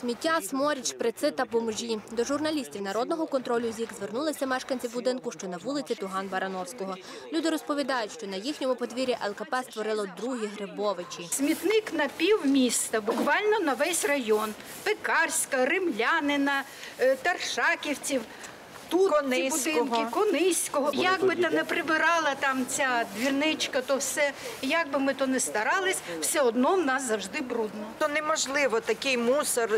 Сміття, сморід, шприци та бомжі. До журналістів народного контролю ЗІК звернулися мешканці будинку, що на вулиці Туган Барановського. Люди розповідають, що на їхньому подвір'ї ЛКП створило другі Грибовичі. Смітник на пів міста, буквально на весь район. Пекарська, Римлянина, е, Таршаківців. Тут ці будинки, Кониського. Як би то не прибирала там ця двірничка, то все, як би ми то не старались, все одно в нас завжди брудно. То неможливо такий мусор,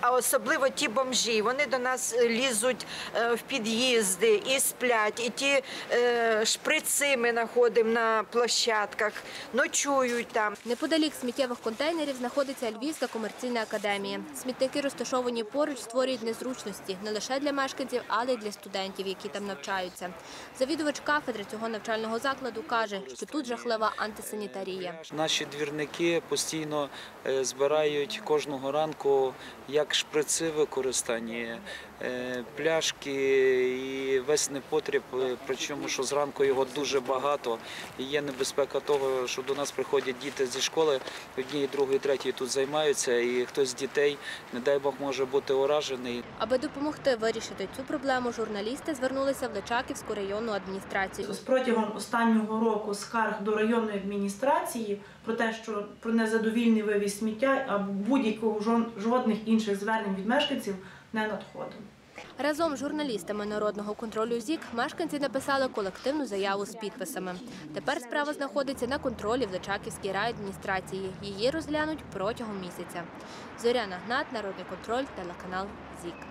а особливо ті бомжі. Вони до нас лізуть е, в під'їзди і сплять, і ті е, шприци ми знаходимо на площадках, ночують там. Неподалік сміттєвих контейнерів знаходиться Львівська комерційна академія. Смітники, розташовані поруч, створюють незручності не лише для мешканців, але й для студентів, які там навчаються. Завідувач кафедри цього навчального закладу каже, що тут жахлива антисанітарія. Наші двірники постійно е, збирають кожного ранку як шприци використані, е, пляшки і весь непотріб, е, причому що зранку його дуже багато. І є небезпека того, що до нас приходять діти зі школи, одні, другої, третій тут займаються, і хтось з дітей, не дай Бог, може бути уражений. Аби допомогти вирішити цю проблему, журналісти звернулися в Личаківську районну адміністрацію. Протягом останнього року скарг до районної адміністрації про те, що про незадовільний вивіз сміття або будь-якого жодних інших звернень від мешканців не надходило. Разом з журналістами народного контролю ЗІК мешканці написали колективну заяву з підписами. Тепер справа знаходиться на контролі в Личаківській райадміністрації. Її розглянуть протягом місяця. Зоряна Гнат, Народний контроль, телеканал ЗІК.